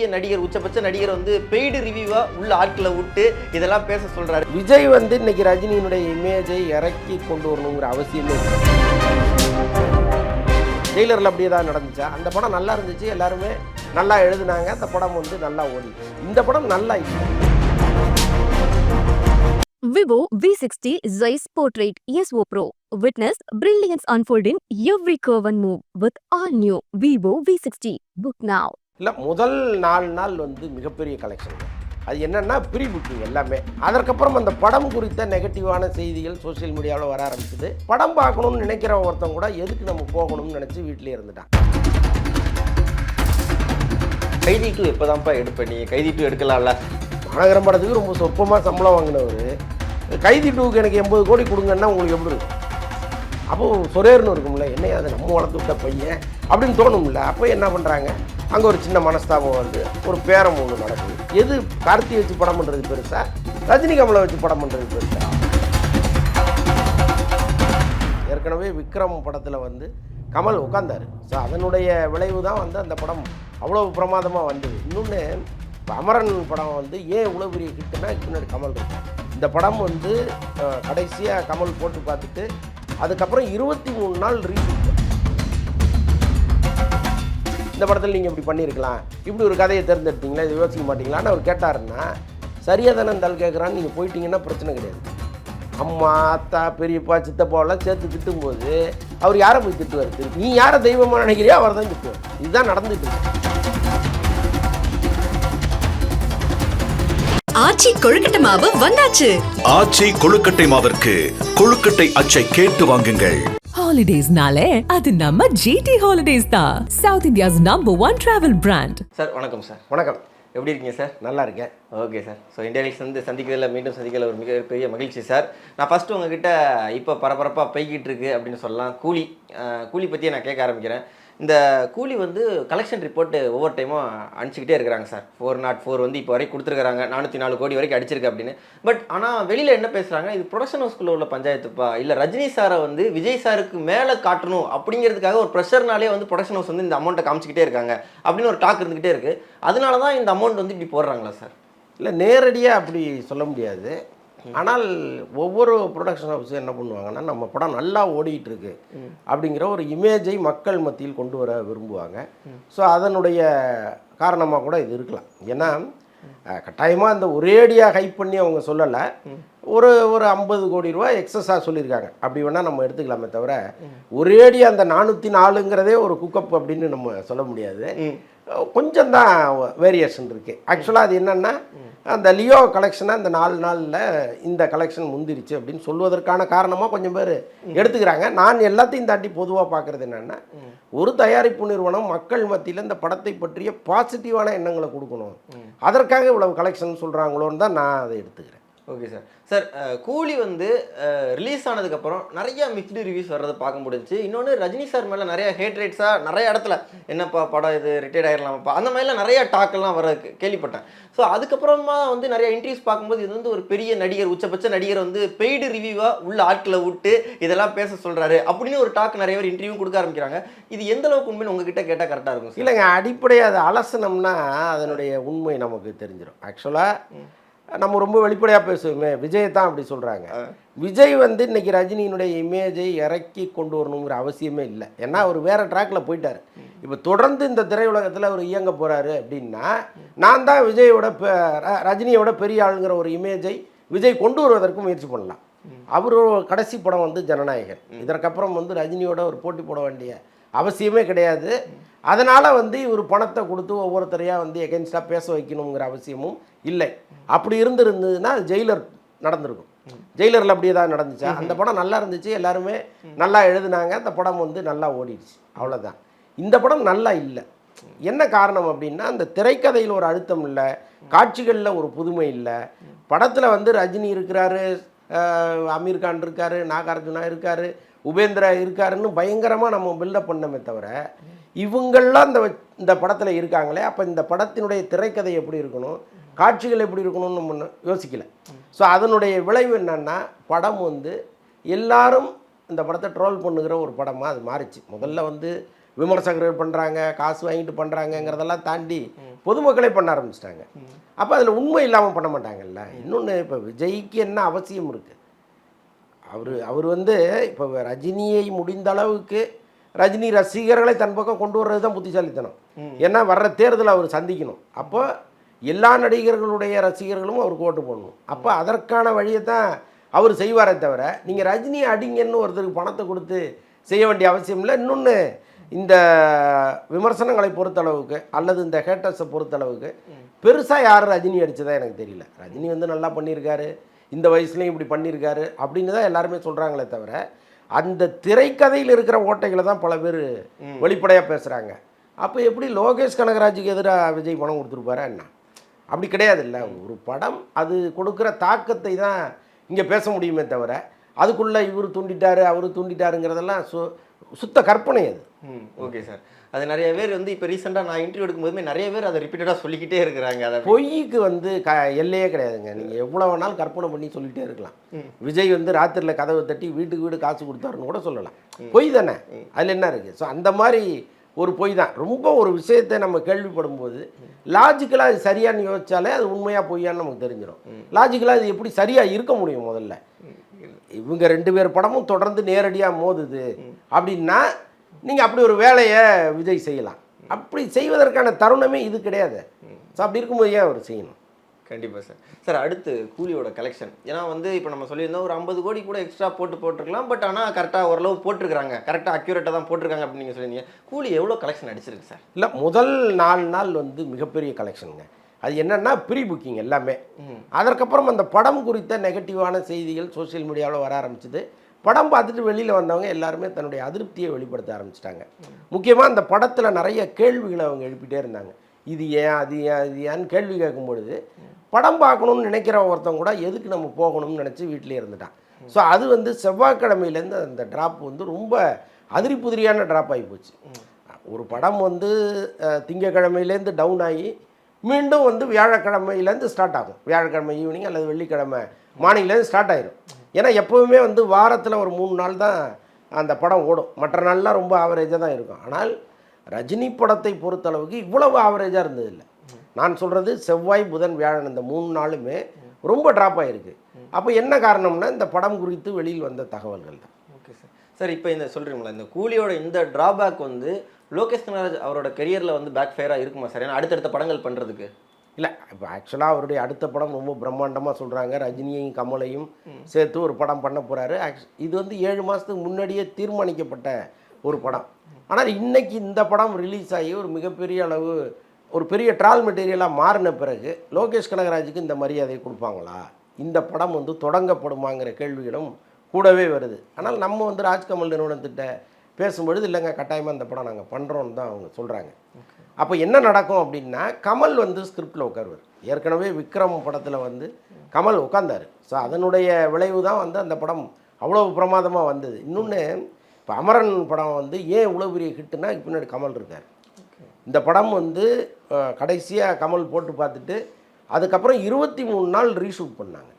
பெரிய நடிகர் உச்சபட்ச நடிகர் வந்து பெய்டு ரிவ்யூவா உள்ள ஆட்களை விட்டு இதெல்லாம் பேச சொல்றாரு விஜய் வந்து இன்னைக்கு ரஜினியினுடைய இமேஜை இறக்கி கொண்டு வரணுங்கிற அவசியமே இல்லை ஜெயிலரில் அப்படியே தான் நடந்துச்சா அந்த படம் நல்லா இருந்துச்சு எல்லாருமே நல்லா எழுதுனாங்க அந்த படம் வந்து நல்லா ஓடிச்சு இந்த படம் நல்லா இல்லை Vivo V60 Zeiss Portrait ESO Pro. Witness brilliance unfold in every curve and move with all new Vivo V60. Book now. இல்லை முதல் நாலு நாள் வந்து மிகப்பெரிய கலெக்ஷன் அது என்னன்னா ப்ரீ புக்கிங் எல்லாமே. அதற்கப்புறம் அந்த படம் குறித்த நெகட்டிவான செய்திகள் சோஷியல் மீடியாவில் வர ஆரம்பிச்சது. படம் பார்க்கணும்னு நினைக்கிற ஒருத்தன் கூட எதுக்கு நம்ம போகணும்னு நினச்சி வீட்டிலே இருந்துட்டான். கைதி டூ எப்போதான்ப்பா எடுப்ப நீ? கைதி டூ எடுக்கலாம்ல. மாநகரம் படத்துக்கு ரொம்ப சொற்பமாக சம்பளம் வாங்கினவர். கைதி டூக்கு எனக்கு எண்பது கோடி கொடுங்கன்னா உங்களுக்கு எப்படி இருக்கும்? அப்போ சொரேர்னு இருக்கும்ல என்னையா அது நம்ம வளர்த்து விட்ட பையன் அப்படின்னு தோணும்ல அப்போ என்ன பண்ணுறாங்க அங்கே ஒரு சின்ன மனஸ்தாபம் வருது. ஒரு பேரம் ஒன்று நடக்குது. எது கார்த்தி வச்சு படம் பண்ணுறது பெருசா? ரஜினி கமலை வச்சு படம் பண்ணுறது பெருசா? ஏற்கனவே விக்ரம் படத்தில் வந்து கமல் உட்காந்தார் ஸோ அதனுடைய விளைவு தான் வந்து அந்த படம் அவ்வளோ பிரமாதமாக வந்தது. இன்னொன்று இப்போ அமரன் படம் வந்து ஏன் இவ்வளோ பெரிய ஹிட்டுனா இதுக்கு முன்னாடி கமல் இருக்கும் இந்த படம் வந்து கடைசியாக கமல் போட்டு பார்த்துட்டு அதுக்கப்புறம் இருபத்தி மூணு நாள் ரீச் இந்த படத்தில் நீங்கள் இப்படி பண்ணியிருக்கலாம் இப்படி ஒரு கதையை தேர்ந்தெடுத்தீங்களா? இதை யோசிக்க மாட்டீங்களான்னு அவர் கேட்டாருன்னா சரியாக தானே இருந்தாலும் கேட்குறான்னு நீங்கள் போயிட்டீங்கன்னா பிரச்சனை கிடையாது. அம்மா அத்தா பெரியப்பா சித்தப்பாவெல்லாம் சேர்த்து திட்டும்போது அவர் யாரை போய் திட்டுவார் நீ யாரை தெய்வமாக நினைக்கிறியோ அவர் தான் திட்டுவார். இதுதான் நடந்துட்டு இருக்கு. ஆச்சி கொழுக்கட்டை மாவு வந்தாச்சு. ஆச்சி கொழுக்கட்டை மாவிற்கு கொழுக்கட்டை அச்சை கேட்டு வாங்குங்கள். ஹாலிடேஸ்னாலே அது நம்ம ஜிடி ஹாலிடேஸ் தான். South India's number one travel brand sir வணக்கம் சார். வணக்கம். எப்படி இருக்கீங்க சார்? நல்லா இருக்கேன். Okay sir. ஸோ இந்தியாவில் வந்து சந்திக்கிறதுல மீண்டும் சந்திக்கிறதுல ஒரு மிகப்பெரிய மகிழ்ச்சி சார். நான் ஃபஸ்ட்டு உங்ககிட்ட இப்போ பரபரப்பாக போய்கிட்டு இருக்கு அப்படின்னு சொல்லலாம். கூலி கூலி பற்றியே நான் கேட்க ஆரம்பிக்கிறேன். இந்த கூலி வந்து கலெக்ஷன் ரிப்போர்ட்டு ஒவ்வொரு டைமும் அனுப்பிச்சிக்கிட்டே இருக்கிறாங்க சார் ஃபோர் நாட் ஃபோர் வந்து இப்போ வரைக்கும் கொடுத்துருக்காங்க நானூற்றி நாலு கோடி வரைக்கும் அடிச்சிருக்கு அப்படின்னு. பட் ஆனால் வெளியில் என்ன பேசுகிறாங்க இது ப்ரொடக்ஷன் ஹவுஸ்குள்ளே உள்ள பஞ்சாயத்துப்பா? இல்லை ரஜினி சாரை வந்து விஜய் சாருக்கு மேலே காட்டணும் அப்படிங்கிறதுக்காக ஒரு ப்ரெஷர்னாலே வந்து ப்ரொடக்ஷன் ஹவுஸ் வந்து இந்த அமௌண்ட்டை காமிச்சிக்கிட்டே இருக்காங்க அப்படின்னு ஒரு டாக் இருந்துக்கிட்டே இருக்குது அதனால தான் இந்த அமௌண்ட் வந்து இப்படி போடுறாங்களா சார் இல்லை நேரடியாக அப்படி சொல்ல முடியாது. ஆனால் ஒவ்வொரு ப்ரொடக்ஷன் ஹவுஸும் என்ன பண்ணுவாங்கன்னா நம்ம படம் நல்லா ஓடிட்டு இருக்கு அப்படிங்கிற ஒரு இமேஜை மக்கள் மத்தியில் கொண்டு வர விரும்புவாங்க. ஸோ அதனுடைய காரணமாக கூட இது இருக்கலாம். ஏன்னா கட்டாயமாக இந்த ஒரேடியாக ஹைப் பண்ணி அவங்க சொல்லலை. ஒரு ஒரு ஐம்பது கோடி ரூபா எக்ஸஸாக சொல்லியிருக்காங்க. அப்படி வேணால் நம்ம எடுத்துக்கலாமே தவிர ஒரேடியாக அந்த நானூற்றி நாலுங்கிறதே ஒரு குக்கப் அப்படின்னு நம்ம சொல்ல முடியாது. கொஞ்சம் தான் வேரியேஷன் இருக்குது ஆக்சுவலாக அது என்னென்னா அந்த லியோ கலெக்ஷனை அந்த நாலு நாளில் இந்த கலெக்ஷன் முந்திருச்சு அப்படின்னு சொல்வதற்கான காரணமாக கொஞ்சம் பேர் எடுத்துக்கிறாங்க. நான் எல்லாத்தையும் தாண்டி பொதுவாக பார்க்குறது என்னென்னா ஒரு தயாரிப்பு நிறுவனம் மக்கள் மத்தியில் இந்த படத்தை பற்றிய பாசிட்டிவான எண்ணங்களை கொடுக்கணும். அதற்காக இவ்வளவு கலெக்ஷன் சொல்கிறாங்களோன்னு தான் நான் அதை எடுத்துக்கிறேன். ஓகே சார் சார் கூலி வந்து ரிலீஸ் ஆனதுக்கப்புறம் நிறைய மிக்ஸ்டு ரிவ்யூஸ் வர்றதை பார்க்க முடிஞ்சுச்சு. இன்னொன்று ரஜினி சார் மேலே நிறைய ஹேட் ரேட்ஸாக நிறைய இடத்துல என்னப்பா படம் இது ரிட்டையர்ட் ஆயிடலாமாப்பா அந்த மாதிரிலாம் நிறைய டாக்கெல்லாம் வர கேள்விப்பட்டேன். ஸோ அதுக்கப்புறமா வந்து நிறைய இன்டர்வியூஸ் பார்க்கும்போது இது வந்து ஒரு பெரிய நடிகர் உச்சபட்ச நடிகர் வந்து பெய்டு ரிவ்யூவாக உள்ள ஆட்களை விட்டு இதெல்லாம் பேச சொல்கிறாரு அப்படின்னு ஒரு டாக் நிறைய பேர் இன்டர்வியூ கொடுக்க ஆரம்பிக்கிறாங்க. இது எந்த அளவுக்கு உண்மைன்னு உங்ககிட்ட கேட்டால் கரெக்டாக இருக்கும் இல்லைங்க அடிப்படையாக அதை அலசனம்னா அதனுடைய உண்மை நமக்கு தெரிஞ்சிடும் ஆக்சுவலாக நம்ம ரொம்ப வெளிப்படையாக பேசுவோமே விஜய் தான் அப்படி சொல்கிறாங்க விஜய் வந்து இன்னைக்கு ரஜினியினுடைய இமேஜை இறக்கி கொண்டு வரணுங்கிற அவசியமே இல்லை. ஏன்னா அவர் வேற ட்ராக்ல போயிட்டார். இப்போ தொடர்ந்து இந்த திரையுலகத்தில் அவர் இயங்க போகிறாரு அப்படின்னா நான் தான் விஜயோட ரஜினியோட பெரிய ஆளுங்கிற ஒரு இமேஜை விஜய் கொண்டு வருவதற்கு முயற்சி பண்ணலாம். அவர் கடைசி படம் வந்து ஜனநாயகன். இதற்கப்புறம் வந்து ரஜினியோட ஒரு போட்டி போட வேண்டிய அவசியமே கிடையாது. அதனால் வந்து இவர் பணத்தை கொடுத்து ஒவ்வொருத்தரையாக வந்து எகென்ஸ்டாக பேச வைக்கணுங்கிற அவசியமும் இல்லை. அப்படி இருந்திருந்ததுன்னா ஜெயிலர் நடந்திருக்கும். ஜெயிலரில் அப்படியே தான் நடந்துச்சு? அந்த படம் நல்லா இருந்துச்சு. எல்லாருமே நல்லா எழுதுனாங்க. அந்த படம் வந்து நல்லா ஓடிடுச்சு. அவ்வளோதான் இந்த படம் நல்லா இல்லை. என்ன காரணம் அப்படின்னா அந்த திரைக்கதையில் ஒரு அழுத்தம் இல்லை. காட்சிகளில் ஒரு புதுமை இல்லை. படத்தில் வந்து ரஜினி இருக்கிறாரு அஹ் அமீர் கான் இருக்காரு நாகார்ஜுனா இருக்காரு உபேந்திரா இருக்காருன்னு பயங்கரமாக நம்ம பில்டப் பண்ணமே தவிர இவங்கள்லாம் இந்த வ- இந்த படத்தில் இருக்காங்களே அப்போ இந்த படத்தினுடைய திரைக்கதை எப்படி இருக்கணும் காட்சிகள் எப்படி இருக்கணும்னு நம்ம யோசிக்கல. ஸோ அதனுடைய விளைவு என்னன்னா படம் வந்து எல்லாரும் இந்த படத்தை ட்ரோல் பண்ணுகிற ஒரு படமாக அது மாறிச்சு. முதல்ல வந்து விமர்சகர்கள் பண்ணுறாங்க காசு வாங்கிட்டு பண்ணுறாங்கங்கிறதெல்லாம் தாண்டி பொதுமக்களே பண்ண ஆரம்பிச்சிட்டாங்க. அப்போ அதில் உண்மை இல்லாமல் பண்ண மாட்டாங்கல்ல. இன்னொன்று இப்போ விஜய்க்கு என்ன அவசியம் இருக்குது அவர் அவர் வந்து இப்போ ரஜினியை முடிந்த அளவுக்கு ரஜினி ரசிகர்களை தன் பக்கம் கொண்டு வர்றது தான் புத்திசாலித்தனம். ஏன்னா வர்ற தேர்தலை அவர் சந்திக்கணும். அப்போ எல்லா நடிகர்களுடைய ரசிகர்களும் அவருக்கு ஓட்டு போடணும். அப்போ அதற்கான வழியை தான் அவர் செய்வாரே தவிர நீங்கள் ரஜினியை அடிங்கன்னு ஒருத்தருக்கு பணத்தை கொடுத்து செய்ய வேண்டிய அவசியம் இல்லை. இன்னொன்று இந்த விமர்சனங்களை பொறுத்தளவுக்கு அல்லது இந்த ஹேட்டர்ஸை பொறுத்தளவுக்கு பெருசாக யார் ரஜினி அடிச்சதா எனக்கு தெரியல. ரஜினி வந்து நல்லா பண்ணியிருக்காரு. இந்த வயசுலையும் இப்படி பண்ணியிருக்காரு அப்படின்னு தான் எல்லாருமே சொல்கிறாங்களே தவிர அந்த திரைக்கதையில் இருக்கிற ஓட்டைகளை தான் பல பேர் வெளிப்படையாக பேசுகிறாங்க அப்போ எப்படி லோகேஷ் கனகராஜுக்கு எதிராக விஜய் பணம் கொடுத்துருப்பாரா என்ன? அப்படி கிடையாது இல்லை ஒரு படம் அது கொடுக்குற தாக்கத்தை தான் இங்கே பேச முடியுமே தவிர அதுக்குள்ளே இவர் தூண்டிட்டாரு அவர் தூண்டிட்டாருங்கிறதெல்லாம் சு சுத்த கற்பனை அது. ம் ஓகே. சார். அது நிறைய பேர் வந்து இப்போ ரீசெண்டாக நான் இன்டர்வியூ எடுக்கும்போதுமே நிறைய பேர் அதை ரிப்பீட்டடாக சொல்லிக்கிட்டே இருக்கிறாங்க. அதை பொய்க்கு வந்து க எல்லையே கிடையாதுங்க. நீங்கள் எவ்வளோ வேணாலும் கற்பனை பண்ணி சொல்லிகிட்டே இருக்கலாம். விஜய் வந்து ராத்திரியில் கதவை தட்டி வீட்டுக்கு வீடு காசு கொடுத்தாருன்னு கூட சொல்லலாம். பொய் தானே? அதில் என்ன இருக்குது ஸோ அந்த மாதிரி ஒரு பொய் தான். ரொம்ப ஒரு விஷயத்தை நம்ம கேள்விப்படும் போது லாஜிக்கலாக அது சரியான்னு யோசிச்சாலே அது உண்மையாக பொய்யான்னு நமக்கு தெரிஞ்சிடும் லாஜிக்கலாக இது எப்படி சரியாக இருக்க முடியும் முதல்ல? இவங்க ரெண்டு பேர் படமும் தொடர்ந்து நேரடியாக மோதுது. அப்படின்னா நீங்கள் அப்படி ஒரு வேலையை விஜய் செய்யலாம். அப்படி செய்வதற்கான தருணமே இது கிடையாது. ஸோ அப்படி இருக்கும்போது ஏன் அவர் செய்யணும்? கண்டிப்பாக சார். சார் அடுத்து கூலியோட கலெக்ஷன் ஏன்னா வந்து இப்போ நம்ம சொல்லியிருந்தோம் ஒரு ஐம்பது கோடி கூட எக்ஸ்ட்ரா போட்டு போட்டிருக்கலாம். பட் ஆனால் கரெக்டாக ஓரளவு போட்டிருக்காங்க கரெக்டாக அக்யூரேட்டாக தான் போட்டிருக்காங்க அப்படின்னு நீங்கள் சொல்லியிருந்தீங்க. கூலி எவ்வளோ கலெக்ஷன் அடிச்சிருக்கு சார்? இல்லை முதல் நாலு நாள் வந்து மிகப்பெரிய கலெக்ஷனுங்க அது என்னென்னா ப்ரீ புக்கிங் எல்லாமே அதற்கப்புறம் அந்த படம் குறித்த நெகட்டிவான செய்திகள் சோஷியல் மீடியாவில் வர ஆரம்பிச்சது. படம் பார்த்துட்டு வெளியில் வந்தவங்க எல்லாருமே தன்னுடைய அதிருப்தியை வெளிப்படுத்த ஆரம்பிச்சிட்டாங்க. முக்கியமாக அந்த படத்தில் நிறைய கேள்விகளை அவங்க எழுப்பிட்டே இருந்தாங்க. இது ஏன் அது ஏன் அது ஏன்னு கேள்வி கேட்கும் பொழுது படம் பார்க்கணும்னு நினைக்கிற ஒருத்தவங்க கூட எதுக்கு நம்ம போகணும்னு நினச்சி வீட்டிலே இருந்துட்டான். ஸோ அது வந்து செவ்வாய்க்கிழமையிலேருந்து அந்த ட்ராப் வந்து ரொம்ப அதிரி புதிரியான ட்ராப் ஆகி போச்சு. ஒரு படம் வந்து திங்கக்கிழமையிலேருந்து டவுன் ஆகி மீண்டும் வந்து வியாழக்கிழமையிலேருந்து ஸ்டார்ட் ஆகும். வியாழக்கிழமை ஈவினிங் அல்லது வெள்ளிக்கிழமை மார்னிங்லேருந்து ஸ்டார்ட் ஆயிரும். ஏன்னா எப்போவுமே வந்து வாரத்தில் ஒரு மூணு நாள் தான் அந்த படம் ஓடும். மற்ற நாள்லாம் ரொம்ப ஆவரேஜாக தான் இருக்கும். ஆனால் ரஜினி படத்தை பொறுத்தளவுக்கு இவ்வளவு ஆவரேஜாக இருந்ததில்லை. நான் சொல்கிறது செவ்வாய் புதன் வியாழன் இந்த மூணு நாளுமே ரொம்ப ட்ராப் ஆகிருக்கு அப்போ என்ன காரணம்னா இந்த படம் குறித்து வெளியில் வந்த தகவல்கள் தான். ஓகே சார் சார் இப்போ இந்த சொல்கிறீங்களா இந்த கூலியோட இந்த ட்ராபேக் வந்து லோகேஷ் கனராஜ் அவரோட கெரியரில் வந்து பேக் ஃபயராக இருக்குமா சார் ஏன்னா அடுத்தடுத்த படங்கள் பண்ணுறதுக்கு இல்லை இப்போ ஆக்சுவலாக அவருடைய அடுத்த படம் ரொம்ப பிரம்மாண்டமாக சொல்கிறாங்க ரஜினியையும் கமலையும் சேர்த்து ஒரு படம் பண்ண போகிறாரு இது வந்து ஏழு மாதத்துக்கு முன்னாடியே தீர்மானிக்கப்பட்ட ஒரு படம். ஆனால் இன்னைக்கு இந்த படம் ரிலீஸ் ஆகி ஒரு மிகப்பெரிய அளவு ஒரு பெரிய ட்ரால் மெட்டீரியலாக மாறின பிறகு லோகேஷ் கனகராஜுக்கு இந்த மரியாதையை கொடுப்பாங்களா? இந்த படம் வந்து தொடங்கப்படுமாங்கிற கேள்விகளும் கூடவே வருது. ஆனால் நம்ம வந்து ராஜ்கமல் நிறுவனத்திட்ட பேசும்பொழுது இல்லைங்க கட்டாயமாக இந்த படம் நாங்கள் பண்ணுறோன்னு தான் அவங்க சொல்கிறாங்க அப்போ என்ன நடக்கும் அப்படின்னா கமல் வந்து ஸ்கிரிப்டில் உட்காருவார். ஏற்கனவே விக்ரம் படத்தில் வந்து கமல் உட்கார்ந்தாரு. ஸோ அதனுடைய விளைவு தான் வந்து அந்த படம் அவ்வளோ பிரமாதமாக வந்தது. இன்னொன்று இப்போ அமரன் படம் வந்து ஏன் இவ்வளோ பெரிய ஹிட்டுனா பின்னாடி கமல் இருக்கார். இந்த படம் வந்து கடைசியாக கமல் போட்டு பார்த்துட்டு அதுக்கப்புறம் இருபத்தி மூணு நாள் ரீஷூட் பண்ணாங்க.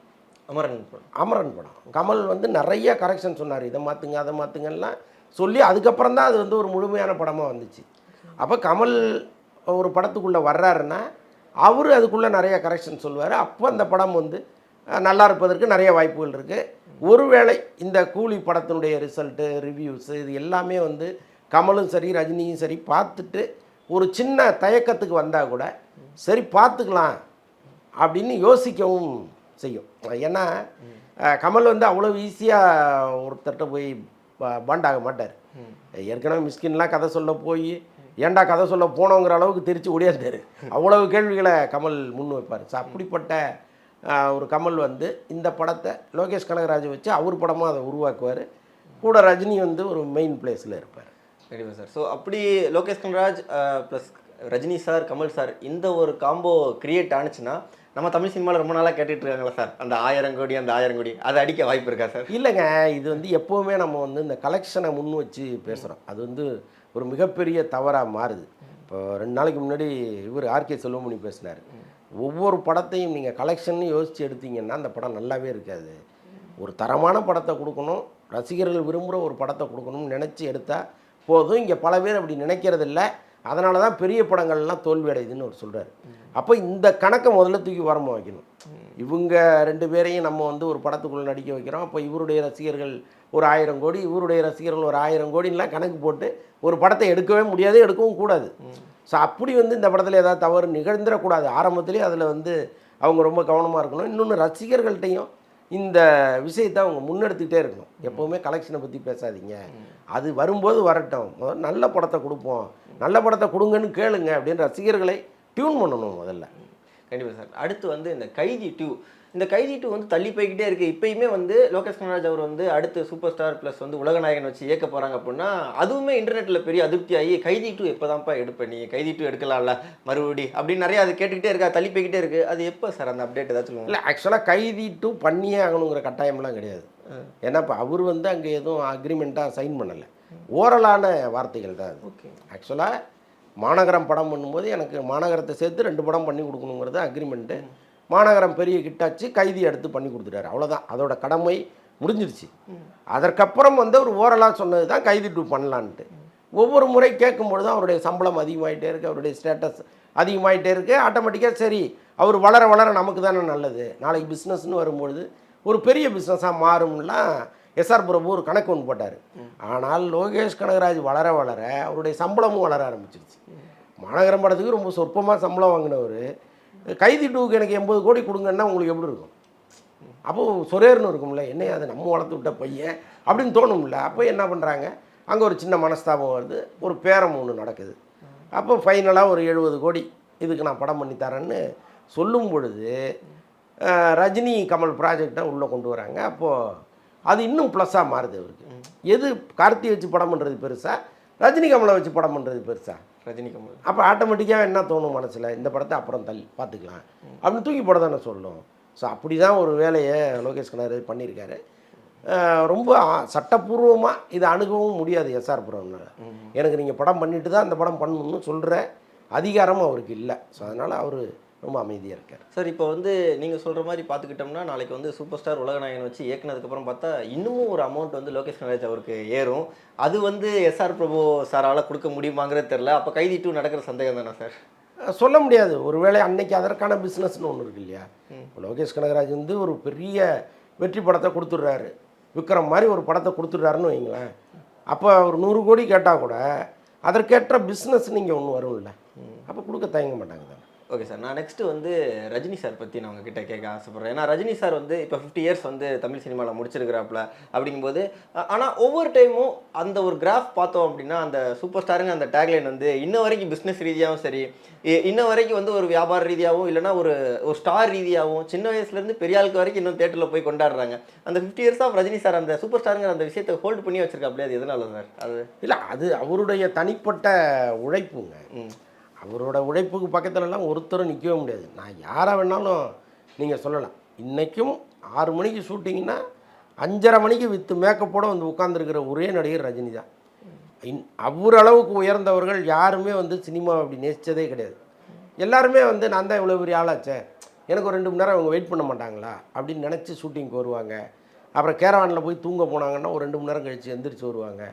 அமரன் படம். அமரன் படம். கமல் வந்து நிறைய கரெக்ஷன் சொன்னார். இதை மாற்றுங்க அதை மாற்றுங்கலாம் சொல்லி அதுக்கப்புறம் தான் அது வந்து ஒரு முழுமையான படமாக வந்துச்சு. அப்போ கமல் ஒரு படத்துக்குள்ளே வர்றாருன்னா அவர் அதுக்குள்ளே நிறைய கரெக்ஷன் சொல்லுவார். அப்போ அந்த படம் வந்து நல்லா இருப்பதற்கு நிறைய வாய்ப்புகள் இருக்குது ஒருவேளை இந்த கூலி படத்தினுடைய ரிசல்ட்டு ரிவ்யூஸு இது எல்லாமே வந்து கமலும் சரி ரஜினியும் சரி பார்த்துட்டு ஒரு சின்ன தயக்கத்துக்கு வந்தால் கூட சரி பார்த்துக்கலாம் அப்படின்னு யோசிக்கவும் செய்யும். ஏன்னா கமல் வந்து அவ்வளோ ஈஸியாக ஒருத்தர்கிட்ட போய் பாண்டாக மாட்டார். ஏற்கனவே மிஸ்கின்லாம் கதை சொல்ல போய் ஏன்டா கதை சொல்ல போனோங்கிற அளவுக்கு திருச்சி ஓடியாந்தார் அவ்வளவு கேள்விகளை கமல் முன் வைப்பார். ஸோ அப்படிப்பட்ட ஒரு கமல் வந்து இந்த படத்தை லோகேஷ் கனகராஜ் வச்சு அவர் படமாக அதை உருவாக்குவார். கூட ரஜினி வந்து ஒரு மெயின் பிளேஸில் இருப்பார். கண்டிப்பாக சார். ஸோ அப்படி Lokesh Kanagaraj plus Rajini sir Kamal sir இந்த ஒரு காம்போ கிரியேட் ஆனுச்சுன்னா நம்ம தமிழ் சினிமாவில் ரொம்ப நாளாக கேட்டுட்டு இருக்காங்களா சார். அந்த ஆயிரம் கோடி அந்த ஆயிரம் கோடி அதை அடிக்க வாய்ப்பு இருக்கா சார்? இல்லைங்க இது வந்து எப்போவுமே நம்ம வந்து இந்த கலெக்ஷனை முன் வச்சு பேசுகிறோம் அது வந்து ஒரு மிகப்பெரிய தவறாக மாறுது. இப்போ ரெண்டு நாளைக்கு முன்னாடி இவர் ஆர்கே செல்வமணி பேசினார். ஒவ்வொரு படத்தையும் நீங்கள் கலெக்ஷன் யோசித்து எடுத்தீங்கன்னா அந்த படம் நல்லாவே இருக்காது. ஒரு தரமான படத்தை கொடுக்கணும் ரசிகர்கள் விரும்புகிற ஒரு படத்தை கொடுக்கணும்னு நினச்சி எடுத்தால் போதும். இங்கே பல பேர் அப்படி நினைக்கிறதில்ல. அதனால தான் பெரிய படங்கள்லாம் தோல்வி அடையுதுன்னு அவர் சொல்கிறார் அப்போ இந்த கணக்கை முதல்ல தூக்கி வரமா வைக்கணும். இவங்க ரெண்டு பேரையும் நம்ம வந்து ஒரு படத்துக்குள்ளே நடிக்க வைக்கிறோம். அப்போ இவருடைய ரசிகர்கள் ஒரு ஆயிரம் கோடி இவருடைய ரசிகர்கள் ஒரு ஆயிரம் கோடின்லாம் கணக்கு போட்டு ஒரு படத்தை எடுக்கவே முடியாது எடுக்கவும் கூடாது. ஸோ அப்படி வந்து இந்த படத்தில் ஏதாவது தவறு நிகழ்ந்துடக்கூடாது. ஆரம்பத்துலேயே அதில் வந்து அவங்க ரொம்ப கவனமாக இருக்கணும். இன்னொன்று ரசிகர்கள்ட்டையும் இந்த விஷயத்தை அவங்க முன்னெடுத்துக்கிட்டே இருக்கணும். எப்போவுமே கலெக்ஷனை பற்றி பேசாதீங்க. அது வரும்போது வரட்டும். முதல்ல நல்ல படத்தை கொடுப்போம். நல்ல படத்தை கொடுங்கன்னு கேளுங்க அப்படின்னு ரசிகர்களை டியூன் பண்ணணும் முதல்ல. கண்டிப்பாக சார். அடுத்து வந்து இந்த கைதி டூ. இந்த கைதி டூ வந்து தள்ளி போய்கிட்டே இருக்கு. இப்பயுமே வந்து லோகேஷ் கனராஜ் அவர் வந்து அடுத்து சூப்பர் ஸ்டார் ப்ளஸ் வந்து உலகநாயகன் வச்சு இயக்க போறாங்க அப்படின்னா அதுவுமே இன்டர்நெட்ல பெரிய அதிருப்தி ஆகி கைதி டூ எப்போதான்ப்பா எடுப்ப நீ? கைதி டூ எடுக்கலாம்ல மறுபடி அப்படின்னு நிறைய அது கேட்டுக்கிட்டே இருக்கா. தள்ளி போய்கிட்டே இருக்கு. அது எப்போ சார் அந்த அப்டேட் ஏதாச்சும் சொல்லுங்க இல்லை ஆக்சுவலாக கைதி டூ பண்ணியே ஆகணுங்கிற கட்டாயம்லாம் கிடையாது. ஏன்னா இப்போ அவர் வந்து அங்கே எதுவும் அக்ரிமெண்ட்டாக சைன் பண்ணலை. ஓரலான வார்த்தைகள் தான் அது. ஆக்சுவலாக மாநகரம் படம் பண்ணும்போது எனக்கு மாநகரத்தை சேர்த்து ரெண்டு படம் பண்ணி கொடுக்கணுங்கிறது அக்ரிமெண்ட்டு மாநகரம் பெரிய கிட்டாச்சு கைதி எடுத்து பண்ணி கொடுத்துட்டாரு. அவ்வளோதான் அதோட கடமை முடிஞ்சிருச்சு. அதற்கப்புறம் வந்து அவர் ஓரலாக சொன்னது தான் கைதி டூ பண்ணலான்ட்டு. ஒவ்வொரு முறை கேட்கும்பொழுது தான் அவருடைய சம்பளம் அதிகமாகிட்டே இருக்குது அவருடைய ஸ்டேட்டஸ் அதிகமாகிட்டே இருக்குது ஆட்டோமேட்டிக்காக சரி அவர் வளர வளர நமக்கு தானே நல்லது. நாளைக்கு பிஸ்னஸ்னு வரும்பொழுது ஒரு பெரிய பிஸ்னஸாக மாறும்லாம் எஸ்ஆர் பிரபு ஒரு கணக்கு ஒன்று போட்டார். ஆனால் லோகேஷ் கனகராஜ் வளர வளர அவருடைய சம்பளமும் வளர ஆரம்பிச்சிருச்சு. மாநகரம் படத்துக்கு ரொம்ப சொற்பமாக சம்பளம் வாங்கினவர் கைதி டூக்கு எனக்கு எண்பது கோடி கொடுங்கன்னா உங்களுக்கு எப்படி இருக்கும்? அப்போது சொரேர்னு இருக்கும்ல என்ன அதை நம்ம வளர்த்து விட்ட பையன் அப்படின்னு தோணும்ல அப்போ என்ன பண்ணுறாங்க அங்கே ஒரு சின்ன மனஸ்தாபம் வருது ஒரு பேரம் ஒன்று நடக்குது. அப்போ ஃபைனலாக ஒரு எழுபது கோடி இதுக்கு நான் படம் பண்ணி தரேன்னு சொல்லும் பொழுது ரஜினி கமல் ப்ராஜெக்டை உள்ளே கொண்டு வராங்க. அப்போது அது இன்னும் ப்ளஸ்ஸாக மாறுது அவருக்கு. எது கார்த்தி வச்சு படம் பண்ணுறது பெருசா? ரஜினி கமலை வச்சு படம் பண்ணுறது பெருசா? ரஜினி கமல் அப்போ ஆட்டோமேட்டிக்காக என்ன தோணும் மனசில்? இந்த படத்தை அப்புறம் தள்ளி பார்த்துக்கலாம். அப்படின்னு தூக்கி போட தானே சொல்லும் ஸோ அப்படி தான் ஒரு வேலையை லோகேஷ் கனகராஜ் பண்ணியிருக்காரு. ரொம்ப சட்டப்பூர்வமாக இதை அணுகவும் முடியாது எஸ்ஆர் புரம்னால. எனக்கு நீங்கள் படம் பண்ணிட்டு தான் அந்த படம் பண்ணணும்னு சொல்கிற அதிகாரமும் அவருக்கு இல்லை. ஸோ அதனால் அவர் ரொம்ப அமைதியாக இருக்கார். சார் இப்போ வந்து நீங்கள் சொல்கிற மாதிரி பார்த்துக்கிட்டோம்னா நாளைக்கு வந்து சூப்பர் ஸ்டார் உலகநாயகன் வச்சு இயக்குனதுக்கப்புறம் பார்த்தா இன்னமும் ஒரு அமௌண்ட் வந்து லோகேஷ் கனராஜ் அவருக்கு ஏறும். அது வந்து எஸ்ஆர் பிரபு சாரால் கொடுக்க முடியுமாங்கிறது தெரில அப்போ கைதி டூ நடக்கிற சந்தேகம் தானே சார்? சொல்ல முடியாது. ஒருவேளை அன்னைக்கு அதற்கான பிஸ்னஸ்னு ஒன்று இருக்கு இல்லையா? லோகேஷ் கனகராஜ் வந்து ஒரு பெரிய வெற்றி படத்தை கொடுத்துட்றாரு. விக்ரம் மாதிரி ஒரு படத்தை கொடுத்துட்றாருன்னு வைங்களேன். அப்போ ஒரு நூறு கோடி கேட்டால் கூட அதற்கேற்ற பிஸ்னஸ் நீங்கள் ஒன்று வரும்ல. அப்போ கொடுக்க தயங்க மாட்டாங்க தானே? ஓகே சார் நான் நெக்ஸ்ட் வந்து ரஜினி சார் பற்றி நான் உங்ககிட்ட கேட்க ஆசைப்பட்றேன். ஏன்னா ரஜினி சார் வந்து இப்போ ஃபிஃப்டி இயர்ஸ் வந்து தமிழ் சினிமாவில் முடிச்சிருக்கிறாப்புல அப்படிங்கும்போது ஆனால் ஒவ்வொரு டைமும் அந்த ஒரு கிராஃப் பார்த்தோம் அப்படின்னா அந்த சூப்பர் ஸ்டாருங்க அந்த டேக்லைன் வந்து இன்ன வரைக்கும் பிஸ்னஸ் ரீதியாகவும் சரி இ- இன்ன வரைக்கும் வந்து ஒரு வியாபார ரீதியாகவும் இல்லைன்னா ஒரு ஒரு ஸ்டார் ரீதியாகவும் சின்ன வயசுலேருந்து பெரிய ஆளுக்கு வரைக்கும் இன்னும் தேட்டரில் போய் கொண்டாடுறாங்க. அந்த fifty years of Rajini sir அந்த சூப்பர் ஸ்டாருங்கிற அந்த விஷயத்தை ஹோல்ட் பண்ணி வச்சிருக்காப்லையே அது எதனால சார் அது இல்லை அது அவருடைய தனிப்பட்ட உழைப்புங்க. அவரோட உழைப்புக்கு பக்கத்துலலாம் ஒருத்தரும் நிற்கவே முடியாது. நான் யாரை வேணாலும் நீங்கள் சொல்லலாம். இன்றைக்கும் ஆறு மணிக்கு ஷூட்டிங்னா அஞ்சரை மணிக்கு வித்து மேக்கப்போட வந்து உட்காந்துருக்கிற ஒரே நடிகர் ரஜினி தான். இன் அவர் அளவுக்கு உயர்ந்தவர்கள் யாருமே வந்து சினிமா அப்படி நேசித்ததே கிடையாது. எல்லாருமே வந்து நான் தான் இவ்வளோ பெரிய ஆளாச்சே எனக்கு ஒரு ரெண்டு மணி நேரம் அவங்க வெயிட் பண்ண மாட்டாங்களா அப்படின்னு நினச்சி ஷூட்டிங்க்கு வருவாங்க. அப்புறம் கேரவானில் போய் தூங்க போனாங்கன்னா ஒரு ரெண்டு மணி நேரம் கழித்து எந்திரிச்சு வருவாங்க.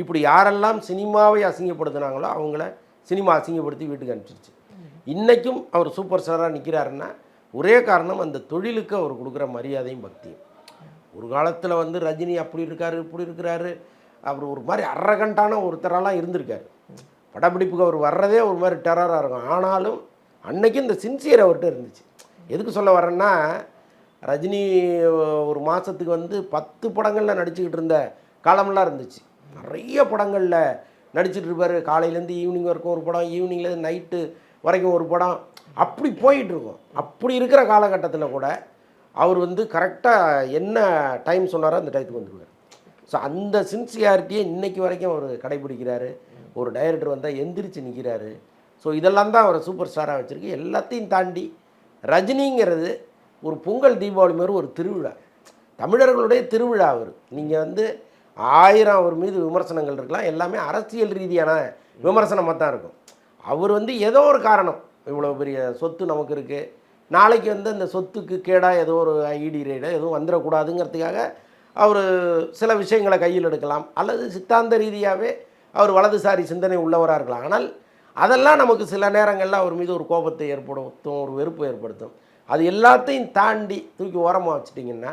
இப்படி யாரெல்லாம் சினிமாவை அசிங்கப்படுத்துனாங்களோ அவங்கள சினிமா அசிங்கப்படுத்தி வீட்டுக்கு அனுப்பிச்சிருச்சு. இன்றைக்கும் அவர் சூப்பர் ஸ்டாராக நிற்கிறாருன்னா ஒரே காரணம் அந்த தொழிலுக்கு அவர் கொடுக்குற மரியாதையும் பக்தியும். ஒரு காலத்தில் வந்து ரஜினி அப்படி இருக்காரு இப்படி இருக்கிறாரு. அவர் ஒரு மாதிரி அரகண்டான ஒருத்தரெல்லாம் இருந்திருக்காரு. படப்பிடிப்புக்கு அவர் வர்றதே ஒரு மாதிரி டெரராக இருக்கும். ஆனாலும் அன்னைக்கும் இந்த சின்சியர் அவர்கிட்ட இருந்துச்சு. எதுக்கு சொல்ல வரேன்னா ரஜினி ஒரு மாதத்துக்கு வந்து பத்து படங்களில் நடிச்சுக்கிட்டு இருந்த காலமெல்லாம் இருந்துச்சு. நிறைய படங்களில் நடிச்சிட்டு இருப்பார். காலையிலேருந்து ஈவினிங் வரைக்கும் ஒரு படம் ஈவினிங்லேருந்து நைட்டு வரைக்கும் ஒரு படம். அப்படி போயிட்டுருக்கும் அப்படி இருக்கிற காலகட்டத்தில் கூட அவர் வந்து கரெக்டாக என்ன டைம் சொன்னாரோ அந்த டயத்துக்கு வந்துடுவார் ஸோ அந்த சின்சியாரிட்டியை இன்றைக்கி வரைக்கும் அவர் கடைபிடிக்கிறாரு. ஒரு டைரக்டர் வந்தால் எந்திரிச்சு நிற்கிறாரு ஸோ இதெல்லாம் தான் அவரை சூப்பர் ஸ்டாராக வச்சுருக்கு. எல்லாத்தையும் தாண்டி ரஜினிங்கிறது ஒரு பொங்கல் தீபாவளி மாதிரி ஒரு திருவிழா. தமிழர்களுடைய திருவிழா அவர். நீங்கள் வந்து ஆயிரம் அவர் மீது விமர்சனங்கள் இருக்கலாம். எல்லாமே அரசியல் ரீதியான விமர்சனமாக தான் இருக்கும். அவர் வந்து ஏதோ ஒரு காரணம். இவ்வளோ பெரிய சொத்து நமக்கு இருக்குது நாளைக்கு வந்து அந்த சொத்துக்கு கேடாக ஏதோ ஒரு ஐடி ரேடோ எதுவும் வந்துடக்கூடாதுங்கிறதுக்காக அவர் சில விஷயங்களை கையில் எடுக்கலாம். அல்லது சித்தாந்த ரீதியாகவே அவர் வலதுசாரி சிந்தனை உள்ளவராக இருக்கலாம். ஆனால் அதெல்லாம் நமக்கு சில நேரங்களில் அவர் மீது ஒரு கோபத்தை ஏற்படுத்தும் ஒரு வெறுப்பு ஏற்படுத்தும். அது எல்லாத்தையும் தாண்டி தூக்கி ஓரமாக வச்சிட்டிங்கன்னா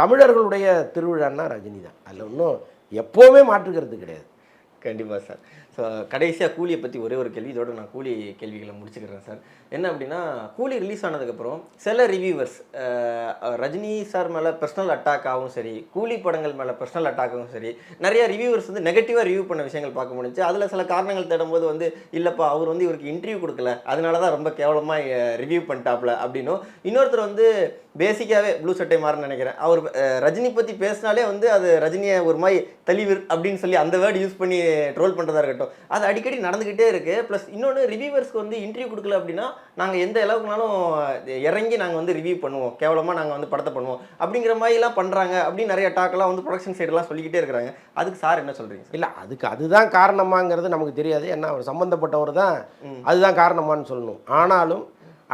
தமிழர்களுடைய திருவிழான்னா ரஜினி தான் அதில் இன்னும் எப்போவுமே மாற்றுக்கிறது கிடையாது. கண்டிப்பாக சார். ஸோ கடைசியாக கூலியை பற்றி ஒரே ஒரு கேள்வி. இதோட நான் கூலி கேள்விகளை முடிச்சுக்கிறேன் சார். என்ன அப்படின்னா கூலி ரிலீஸ் ஆனதுக்கப்புறம் சில ரிவ்யூவர்ஸ் ரஜினி சார் மேலே பர்சனல் அட்டாக்காகவும் சரி கூலி படங்கள் மேலே பர்சனல் அட்டாக்காகவும் சரி நிறைய ரிவ்யூவர்ஸ் வந்து நெகட்டிவாக ரிவ்யூ பண்ண விஷயங்கள் பார்க்க முடிஞ்சு அதில் சில காரணங்கள் தேடும்போது வந்து இல்லைப்பா அவர் வந்து இவருக்கு இன்டர்வியூ கொடுக்கல அதனால தான் ரொம்ப கேவலமாக ரிவ்யூ பண்ணிட்டாப்ல அப்படின்னும். இன்னொருத்தர் வந்து பேசிக்காகவே ப்ளூ சட்டை மாறன்னு நினைக்கிறேன். அவர் ரஜினி பற்றி பேசினாலே வந்து அது ரஜினியை ஒரு மாதிரி தெளிவு அப்படின்னு சொல்லி அந்த வேர்டு யூஸ் பண்ணி ட்ரோல் பண்ணுறதா இருக்கட்டும். அது அடிக்கடி நடந்துக்கிட்டே இருக்குது ப்ளஸ் இன்னொன்று ரிவ்யூவர்ஸ்க்கு வந்து இன்டர்வியூ கொடுக்கல அப்படின்னா நாங்கள் எந்த அளவுக்குனாலும் இறங்கி நாங்கள் வந்து ரிவ்யூ பண்ணுவோம். கேவலமாக நாங்கள் வந்து படத்தை பண்ணுவோம். அப்படிங்கிற மாதிரிலாம் பண்ணுறாங்க அப்படின்னு நிறைய டாக்கெல்லாம் வந்து ப்ரொடக்ஷன் சைடெல்லாம் சொல்லிக்கிட்டே இருக்கிறாங்க. அதுக்கு சார் என்ன சொல்கிறீங்க இல்லை அதுக்கு அதுதான் காரணமாங்கிறது நமக்கு தெரியாது. ஏன்னா அவர் சம்மந்தப்பட்டவர் தான். அதுதான் காரணமான்னு சொல்லணும். ஆனாலும்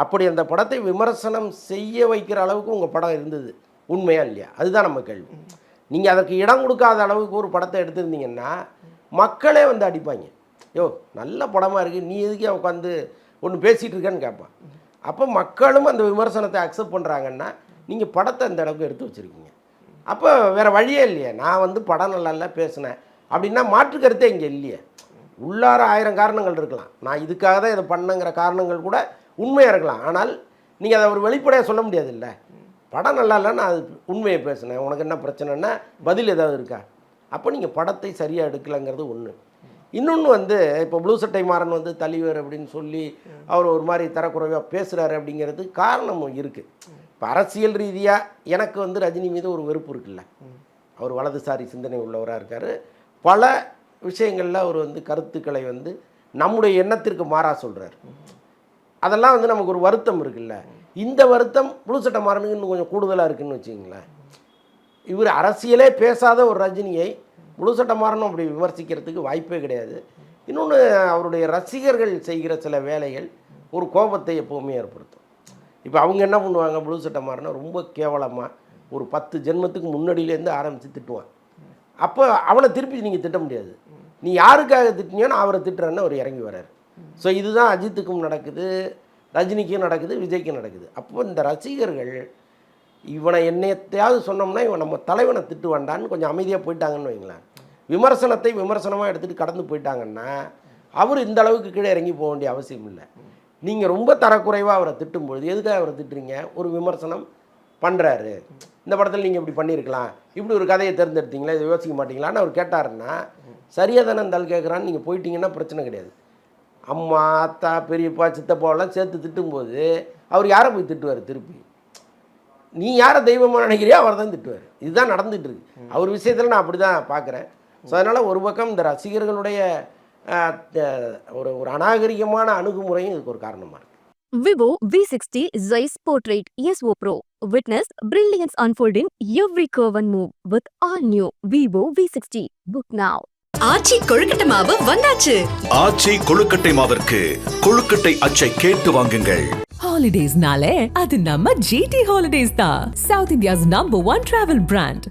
அப்படி அந்த படத்தை விமர்சனம் செய்ய வைக்கிற அளவுக்கு உங்கள் படம் இருந்தது. உண்மையா இல்லையா? அதுதான் நம்ம கேள்வி. நீங்கள் அதற்கு இடம் கொடுக்காத அளவுக்கு ஒரு படத்தை எடுத்திருந்தீங்கன்னா மக்களே வந்து அடிப்பாங்க. யோ நல்ல படமாக இருக்குது நீ எதுக்கே உட்காந்து ஒன்று பேசிகிட்டு இருக்கேன்னு கேட்பான். அப்போ மக்களும் அந்த விமர்சனத்தை அக்செப்ட் பண்ணுறாங்கன்னா நீங்கள் படத்தை அந்த அளவுக்கு எடுத்து வச்சுருக்கீங்க. அப்போ வேறு வழியே இல்லையே. நான் வந்து படம் நல்லா பேசினேன். அப்படின்னா மாற்று கருத்தே இங்கே இல்லையே. உள்ளார ஆயிரம் காரணங்கள் இருக்கலாம். நான் இதுக்காக தான் இதை பண்ணுங்கிற காரணங்கள் கூட உண்மையாக இருக்கலாம். ஆனால் நீங்கள் அதை ஒரு வெளிப்படையாக சொல்ல முடியாதுல்ல. படம் நல்லா இல்லை நான் அது உண்மையை பேசினேன். உனக்கு என்ன பிரச்சனைன்னா பதில் ஏதாவது இருக்கா? அப்போ நீங்கள் படத்தை சரியாக எடுக்கலைங்கிறது ஒன்று இன்னொன்று வந்து இப்போ ப்ளூ சட்டை மாறன் வந்து தலைவர் அப்படின்னு சொல்லி அவர் ஒரு மாதிரி தரக்குறைவாக பேசுகிறாரு அப்படிங்கிறது காரணமும் இருக்குது இப்போ அரசியல் ரீதியாக எனக்கு வந்து ரஜினி மீது ஒரு வெறுப்பு இருக்குல்ல. அவர் வலதுசாரி சிந்தனை உள்ளவராக இருக்கார். பல விஷயங்களில் அவர் வந்து கருத்துக்களை வந்து நம்முடைய எண்ணத்திற்கு மாறாக சொல்கிறார் அதெல்லாம் வந்து நமக்கு ஒரு வருத்தம் இருக்குல்ல. இந்த வருத்தம் ப்ளூ சட்டை மாறனுக்கு இன்னும் கொஞ்சம் கூடுதலாக இருக்குன்னு வச்சுங்களேன் இவர் அரசியலே பேசாத ஒரு ரஜினியை முழு சட்டை மாறணும் அப்படி விமர்சிக்கிறதுக்கு வாய்ப்பே கிடையாது. இன்னொன்று அவருடைய ரசிகர்கள் செய்கிற சில வேலைகள் ஒரு கோபத்தை எப்போவுமே ஏற்படுத்தும். இப்போ அவங்க என்ன பண்ணுவாங்க? ப்ளூ சட்டை மாறினா ரொம்ப கேவலமாக ஒரு பத்து ஜென்மத்துக்கு முன்னாடியிலேருந்து ஆரம்பித்து திட்டுவான் அப்போ அவனை திருப்பி நீங்கள் திட்ட முடியாது. நீ யாருக்காக திட்டினியோன்னு அவரை திட்டுறன்னு அவர் இறங்கி வரார் ஸோ இதுதான் அஜித்துக்கும் நடக்குது ரஜினிக்கும் நடக்குது விஜய்க்கும் நடக்குது. அப்போ இந்த ரசிகர்கள் இவனை என்னத்தையாவது சொன்னோம்னா இவன் நம்ம தலைவனை திட்டு வேண்டான்னு கொஞ்சம் அமைதியாக போயிட்டாங்கன்னு வைங்களேன். விமர்சனத்தை விமர்சனமாக எடுத்துகிட்டு கடந்து போயிட்டாங்கன்னா அவர் இந்த அளவுக்கு கீழே இறங்கி போக வேண்டிய அவசியம் இல்லை. நீங்கள் ரொம்ப தரக்குறைவாக அவரை திட்டும்பொழுது எதுக்காக அவரை திட்டுறீங்க? ஒரு விமர்சனம் பண்ணுறாரு இந்த படத்தில் நீங்கள் இப்படி பண்ணியிருக்கலாம். இப்படி ஒரு கதையை தேர்ந்தெடுத்தீங்களா? இதை யோசிக்க மாட்டீங்களான்னு அவர் கேட்டாருன்னா சரியாக தானே இருந்தாலும் கேட்குறான்னு நீங்கள் போயிட்டீங்கன்னா பிரச்சனை கிடையாது. அம்மா அத்தா பெரியப்பா சித்தப்பாவெல்லாம் சேர்த்து திட்டும்போது அவர் யாரை போய் திட்டுவார் திருப்பி? நீ யாரை தெய்வமாக நினைக்கிறியோ அவர் தான் திட்டுவார் இதுதான் நடந்துட்டு இருக்கு அவர் விஷயத்தில் நான் அப்படி தான் பார்க்குறேன் ஸோ அதனால் ஒரு பக்கம் இந்த ரசிகர்களுடைய ஒரு ஒரு அநாகரிகமான அணுகுமுறையும் இதுக்கு ஒரு காரணமாக இருக்குது Vivo V60 Zeiss Portrait ESO Pro. Witness brilliance unfold in every curve and move with all new Vivo V60. Book now. ஆச்சி கொழுக்கட்டை மாவு வந்தாச்சு ஆச்சி கொழுக்கட்டை மாவிற்கு கொழுக்கட்டை அச்சை கேட்டு வாங்குங்கள் ಹಾಲಿಡೇಸ್ನಾಲೆ ಅದು ನಮ್ಮ G T holidays the south India's number one travel brand